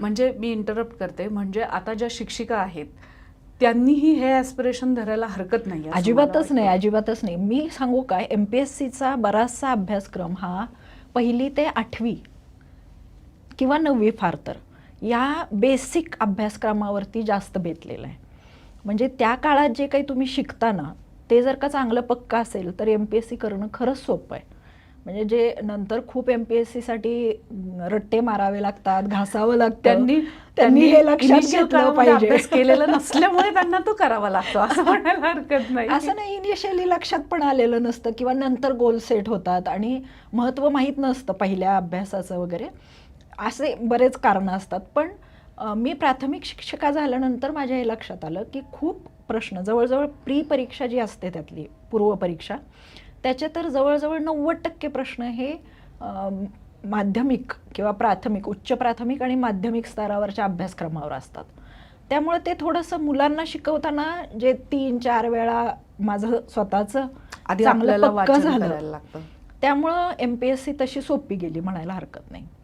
म्हणजे मी इंटरप्ट करते. म्हणजे आता ज्या शिक्षिका आहेत त्यांनीही हे ॲस्पिरेशन धरायला हरकत नाही अजिबातच नाही. अजिबातच नाही. मी सांगू काय? एम पी एस सीचा बराचसा अभ्यासक्रम हा पहिली ते आठवी किंवा नववी फार तर या बेसिक अभ्यासक्रमावरती जास्त बेतलेलं आहे. म्हणजे त्या काळात जे काही तुम्ही शिकता ना ते जर का चांगलं पक्का असेल तर एम पी एस सी करणं खरंच सोपं आहे. म्हणजे जे नंतर खूप एम पी एस सीसाठी रट्टे मारावे लागतात घासावं लागतं त्यांनी त्यांनी हे लक्षात घेतलं पाहिजे. केलेला नसल्यामुळे त्यांना तो करावा लागतो असं म्हणायला हरकत नाही. असं नाही इनिशियली लक्षात पण आलेलं नसतं किंवा नंतर गोल सेट होतात आणि महत्त्व माहीत नसतं पहिल्या अभ्यासाचं वगैरे. असे बरेच कारणं असतात. पण मी प्राथमिक शिक्षिका झाल्यानंतर माझ्या हे लक्षात आलं की खूप प्रश्न जवळजवळ प्री परीक्षा जी असते त्यातली पूर्वपरीक्षा त्याचे तर जवळजवळ नव्वद टक्के प्रश्न हे माध्यमिक किंवा प्राथमिक उच्च प्राथमिक आणि माध्यमिक स्तरावरच्या अभ्यासक्रमावर असतात. त्यामुळे ते थोडंसं मुलांना शिकवताना जे तीन चार वेळा माझं स्वतःचं आधी आपल्याला झालं त्यामुळं एम पी एस सी तशी सोपी गेली म्हणायला हरकत नाही.